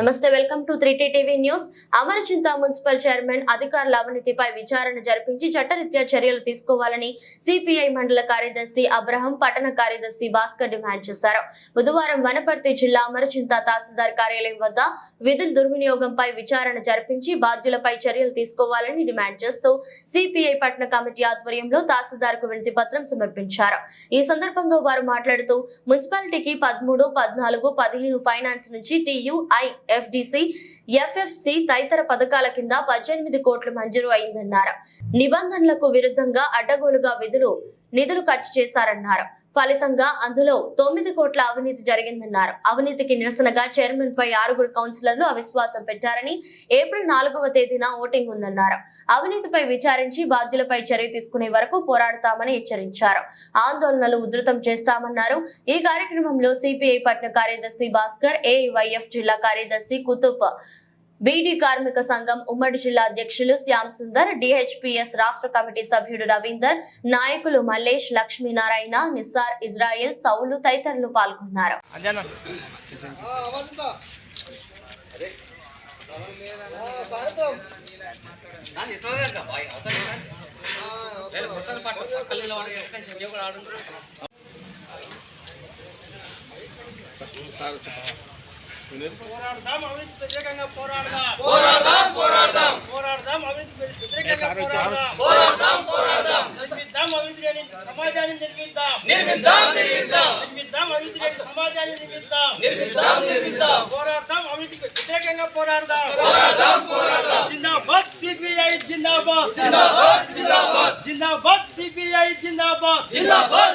నమస్తే welcome to three TV news. Amarachinta municipal chairman అధికారుల అవినీతిపై విచారణ జరిపించి చట్టరీత్యా చర్యలు తీసుకోవాలని సిపిఐ మండల కార్యదర్శి అబ్రహం పట్టణ కార్యదర్శి భాస్కర్ డిమాండ్ చేశారు. బుధవారం వనపర్తి జిల్లా అమరచింత తహసీల్దార్ కార్యాలయం వద్ద విధుల దుర్వినియోగంపై విచారణ జరిపించి బాధ్యులపై చర్యలు తీసుకోవాలని డిమాండ్ చేస్తూ సిపిఐ పట్టణ కమిటీ ఆధ్వర్యంలో తహసీల్దార్కు వినతి పత్రం సమర్పించారు. ఈ సందర్భంగా వారు మాట్లాడుతూ మున్సిపాలిటీకి పదమూడు పద్నాలుగు పదిహేను ఫైనాన్స్ నుంచి టియుఐ ఎఫ్డిసి ఎఫ్ఎఫ్సి తదితర పథకాల కింద పద్దెనిమిది కోట్లు మంజూరు అయిందన్నారు. నిబంధనలకు విరుద్ధంగా అడ్డగోలుగా విధులు నిధులు ఖర్చు చేశారన్నారు. ఫలితంగా అందులో తొమ్మిది కోట్ల అవినీతి జరిగిందన్నారు. అవినీతికి నిరసనగా చైర్మన్ పై ఆరుగురు కౌన్సిలర్లు అవిశ్వాసం పెట్టారని ఏప్రిల్ నాలుగవ తేదీన ఓటింగ్ ఉందన్నారు. అవినీతిపై విచారించి బాధ్యులపై చర్య తీసుకునే వరకు పోరాడతామని హెచ్చరించారు. ఆందోళనలు ఉధృతం చేస్తామన్నారు. ఈ కార్యక్రమంలో సిపిఐ పట్న కార్యదర్శి భాస్కర్ ఏఐవైఎఫ్ జిల్లా కార్యదర్శి కుతుబ్ బీడీ కార్మిక సంఘం ఉమ్మడి జిల్లా అధ్యక్షులు శ్యామ్ సుందర్ డిహెచ్పిఎస్ రాష్ట్ర కమిటీ సభ్యుడు రవీందర్ నాయకులు మల్లేష్ లక్ష్మీనారాయణ నిస్సార్ ఇజ్రాయెల్ సౌలు తదితరులు పాల్గొన్నారు అంజనా పోరాడదాం అవినీతి వ్యతిరేకంగా పోరాడదాం పోరాడదాం పోరాడదాం పోరాడదాం అవినీతి వ్యతిరేకంగా పోరాడదాం పోరాడదాం పోరాడదాం నిర్మిద్దాం అవినీతి లేని సమాజాన్ని నిర్మిద్దాం నిర్మిద్దాం నిర్మిద్దాం నిర్మిద్దాం అవినీతి లేని సమాజాన్ని నిర్మిద్దాం నిర్మిద్దాం నిర్మిద్దాం పోరాడదాం అవినీతి వ్యతిరేకంగా పోరాడదాం పోరాడదాం పోరాడదాం జిందాబాద్ సిపిఐ జిందాబాద్ జిందాబాద్ జిందాబాద్ జిందాబాద్ సిపిఐ జిందాబాద్ జిందాబాద్ జిందాబాద్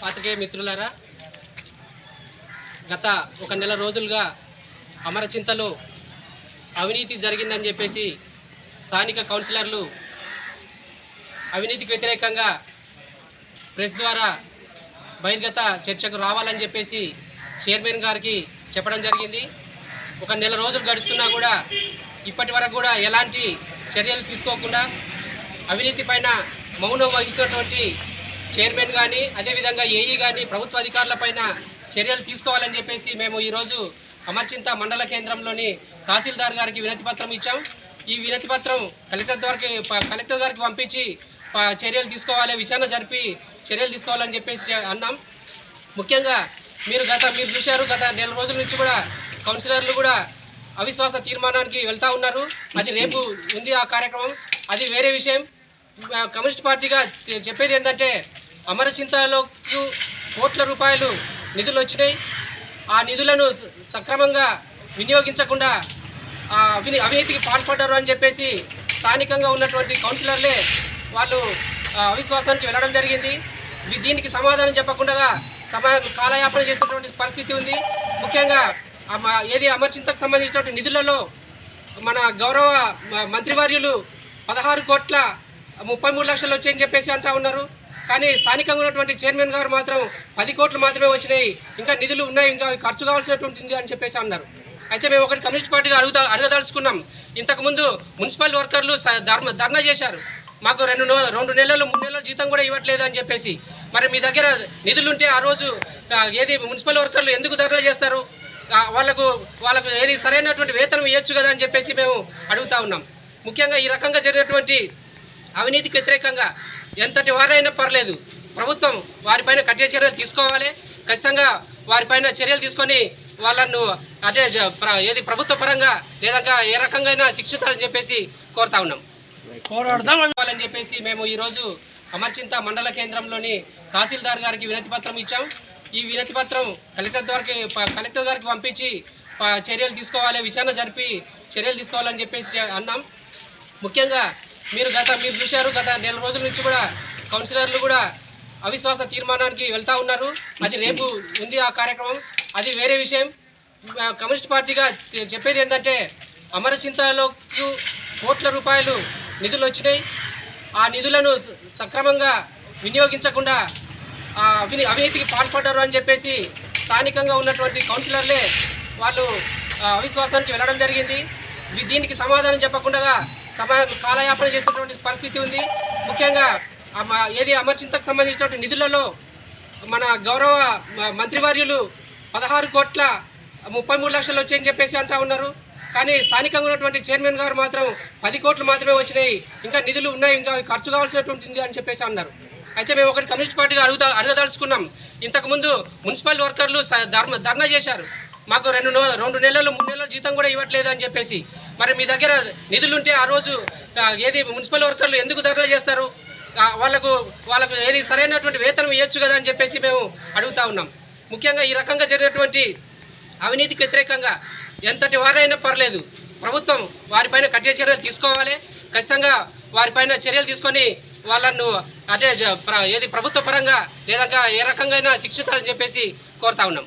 పాతికేయ మిత్రులారా గత ఒక నెల రోజులుగా అమరచింతలో అవినీతి జరిగిందని చెప్పేసి స్థానిక కౌన్సిలర్లు అవినీతికి వ్యతిరేకంగా ప్రెస్ ద్వారా బహిర్గత చర్చకు రావాలని చెప్పేసి చైర్మన్ గారికి చెప్పడం జరిగింది. ఒక నెల రోజులు గడుస్తున్నా కూడా ఇప్పటి వరకు కూడా ఎలాంటి చర్యలు తీసుకోకుండా అవినీతి పైన మౌనం వహిస్తున్నటువంటి చైర్మన్ కానీ అదేవిధంగా ఏఈ కానీ ప్రభుత్వ అధికారులపైన చర్యలు తీసుకోవాలని చెప్పేసి మేము ఈరోజు అమర్చింత మండల కేంద్రంలోని తహసీల్దార్ గారికి వినతి పత్రం ఇచ్చాం. ఈ వినతి పత్రం కలెక్టర్ గారికి కలెక్టర్ గారికి పంపించి చర్యలు తీసుకోవాలి విచారణ జరిపి చర్యలు తీసుకోవాలని చెప్పేసి అన్నాం. ముఖ్యంగా మీరు గత మీరు చూశారు గత నెల రోజుల నుంచి కూడా కౌన్సిలర్లు కూడా అవిశ్వాస తీర్మానానికి వెళ్తూ ఉన్నారు. అది రేపు ఉంది ఆ కార్యక్రమం. అది వేరే విషయం. కమ్యూనిస్ట్ పార్టీగా చెప్పేది ఏంటంటే అమరచింతలో కోట్ల రూపాయలు నిధులు వచ్చినాయి. ఆ నిధులను సక్రమంగా వినియోగించకుండా ఆ అవిని అవినీతికి పాల్పడ్డారు అని చెప్పేసి స్థానికంగా ఉన్నటువంటి కౌన్సిలర్లే వాళ్ళు అవిశ్వాసానికి వెళ్ళడం జరిగింది. దీనికి సమాధానం చెప్పకుండా సమా కాలయాపన చేసినటువంటి పరిస్థితి ఉంది. ముఖ్యంగా ఏది అమర్చింతకు సంబంధించినటువంటి నిధులలో మన గౌరవ మ- మంత్రివర్యులు పదహారు కోట్ల ముప్పై మూడు లక్షలు వచ్చాయని చెప్పేసి అంటా ఉన్నారు. కానీ స్థానికంగా ఉన్నటువంటి చైర్మన్ గారు మాత్రం పది కోట్లు మాత్రమే వచ్చినాయి. ఇంకా నిధులు ఉన్నాయి ఇంకా ఖర్చు కావాల్సినటువంటి అని చెప్పేసి అన్నారు. అయితే మేము ఒకటి కమ్యూనిస్ట్ పార్టీగా అడుగుదా అడగదలుచుకున్నాం. ఇంతకుముందు మున్సిపల్ వర్కర్లు స- ధర్మ ధర్నా చేశారు. మాకు రెండు రెండు నెలలు మూడు నెలల జీతం కూడా ఇవ్వట్లేదు అని చెప్పేసి. మరి మీ దగ్గర నిధులుంటే ఆ రోజు ఏది మున్సిపల్ వర్కర్లు ఎందుకు ధర్నా చేస్తారు? వాళ్ళకు వాళ్ళకు ఏది సరైనటువంటి వేతనం ఇవ్వచ్చు కదా అని చెప్పేసి మేము అడుగుతా ఉన్నాం. ముఖ్యంగా ఈ రకంగా జరిగినటువంటి అవినీతికి వ్యతిరేకంగా ఎంతటి వారైనా పర్లేదు. ప్రభుత్వం వారిపైన కఠిన చర్యలు తీసుకోవాలి. ఖచ్చితంగా వారిపైన చర్యలు తీసుకొని వాళ్ళను ప్ర- ఏది ప్రభుత్వ పరంగా లేదా ఏ రకంగా శిక్షించాలని చెప్పేసి కోరుతా ఉన్నాం. అని చెప్పేసి మేము ఈరోజు అమర్చింత మండల కేంద్రంలోని తహసీల్దార్ గారికి వినతి పత్రం ఇచ్చాం. ఈ వినతి పత్రం కలెక్టర్ గారికి ప- కలెక్టర్ గారికి పంపించి చర్యలు తీసుకోవాలి విచారణ జరిపి చర్యలు తీసుకోవాలని చెప్పేసి అన్నాం. ముఖ్యంగా మీరు గత మీరు చూశారు గత నెల రోజుల నుంచి కూడా కౌన్సిలర్లు కూడా అవిశ్వాస తీర్మానానికి వెళ్తూ ఉన్నారు. అది రేపు ఉంది ఆ కార్యక్రమం. అది వేరే విషయం. కమ్యూనిస్ట్ పార్టీగా చెప్పేది ఏంటంటే అమరచింతలోకి కోట్ల రూపాయలు నిధులు వచ్చినాయి. ఆ నిధులను సక్రమంగా వినియోగించకుండా ఆ అవిని అవినీతికి పాల్పడ్డారు అని చెప్పేసి స్థానికంగా ఉన్నటువంటి కౌన్సిలర్లే వాళ్ళు అవిశ్వాసానికి వెళ్ళడం జరిగింది. దీనికి సమాధానం చెప్పకుండా సమా కాలయాపన చేస్తున్నటువంటి పరిస్థితి ఉంది. ముఖ్యంగా ఏది అమర్చింతకు సంబంధించినటువంటి నిధులలో మన గౌరవ మ- మంత్రివర్యులు పదహారు కోట్ల ముప్పై మూడు లక్షలు వచ్చాయని చెప్పేసి అంటా ఉన్నారు. కానీ స్థానికంగా ఉన్నటువంటి చైర్మన్ గారు మాత్రం పది కోట్లు మాత్రమే వచ్చినాయి. ఇంకా నిధులు ఉన్నాయి ఇంకా ఖర్చు కావాల్సినటువంటి ఉంది అని చెప్పేసి అన్నారు. అయితే మేము ఒకటి కమ్యూనిస్ట్ పార్టీగా అడుగుదా అడగదలుచుకున్నాం. ఇంతకుముందు మున్సిపల్ వర్కర్లు స- ధర్మ ధర్నా చేశారు. మాకు రెండు రెండు నెలలు మూడు నెలల జీతం కూడా ఇవ్వట్లేదు అని చెప్పేసి. మరి మీ దగ్గర నిధులు ఉంటే ఆ రోజు ఏది మున్సిపల్ వర్కర్లు ఎందుకు ధర్నా చేస్తారు? వాళ్ళకు వాళ్ళకు ఏది సరైనటువంటి వేతనం ఇవ్వచ్చు కదా అని చెప్పేసి మేము అడుగుతా ఉన్నాం. ముఖ్యంగా ఈ రకంగా జరిగినటువంటి అవినీతికి వ్యతిరేకంగా ఎంతటి వారైనా పర్లేదు. ప్రభుత్వం వారిపైన కఠిన చర్యలు తీసుకోవాలి. ఖచ్చితంగా వారిపైన చర్యలు తీసుకొని వాళ్ళను అంటే ఏది ప్రభుత్వ పరంగా లేదా ఏ రకంగా శిక్షితాలని చెప్పేసి కోరుతా ఉన్నాం.